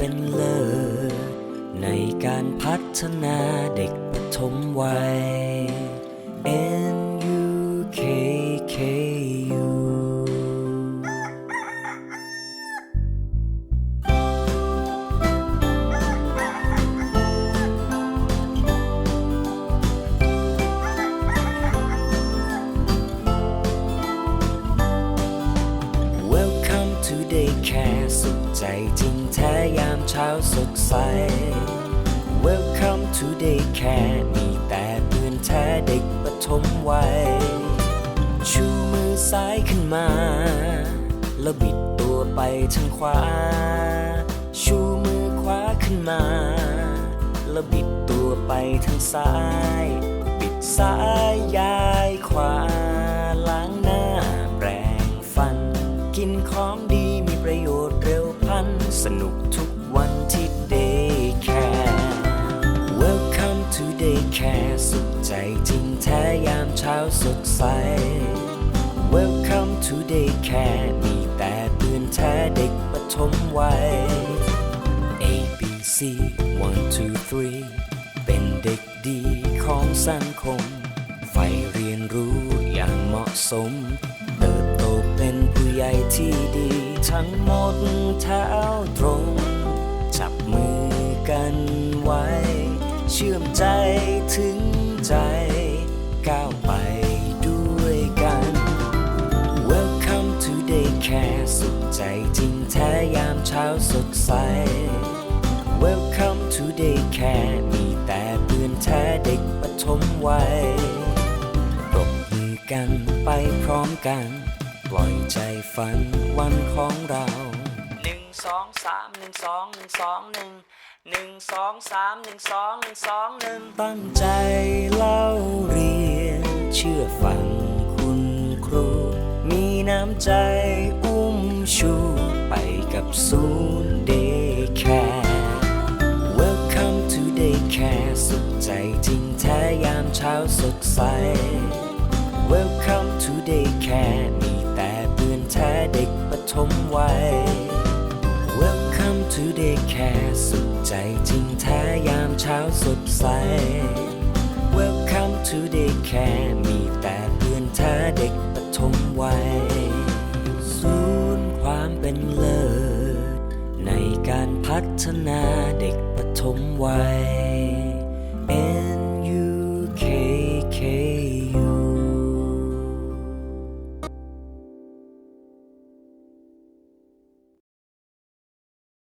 เป็นเลิศในการพัฒนาเด็กปฐมวัย N To Daycare สุขใจจริงแท้ยามเช้าสดใส Welcome to Daycare มีแต่เพื่อนแท้เด็กปฐมวัยชูมือซ้ายขึ้นมา แล้วบิดตัวไปทางขวา ชูมือขวาขึ้นมา แล้วบิดตัวไปทางซ้าย บิดซ้ายยา กินของดีมีประโยชน์เร็วพัน สนุกทุกวันที่ Daycare Welcome to Daycare สุขใจจริงแท้ยามเช้าสดใส Welcome to Daycare มีแต่เพื่อนแท้เด็กปฐมวัย A B C one two three เป็นเด็กดีของสังคมใฝ่เรียนรู้อย่างเหมาะสม ที่ดีทั้งหมดเท้าตรง จับมือกันไว้ เชื่อมใจถึงใจ ก้าวไปด้วยกัน Welcome to Daycare สุขใจจริงแท้ยามเช้าสดใส Welcome to Daycare มีแต่เพื่อนแท้เด็กปฐมวัยปรบมือกันไปพร้อมกัน ปล่อยใจฝันวันของเราหนึ่งสองสามหนึ่งสองหนึ่งสองหนึ่งหนึ่งสองสามหนึ่งสองหนึ่งสองหนึ่งตั้งใจเล่าเรียน เชื่อฟังคุณครู มีน้ำใจอุ้มชูไปกับศูนย์เดย์แคร์ Welcome to Daycare สุขใจจริงแท้ยามเช้าสดใส Welcome to Daycare มี ด็กปฐมวัย Welcome to Daycare สุขใจจริงแท้ยามเช้าสดใส Welcome to Daycare มีแต่เพื่อนแท้เด็กปฐมวัยศูนย์ความเป็นเลิศในการพัฒนาเด็กปฐมวัย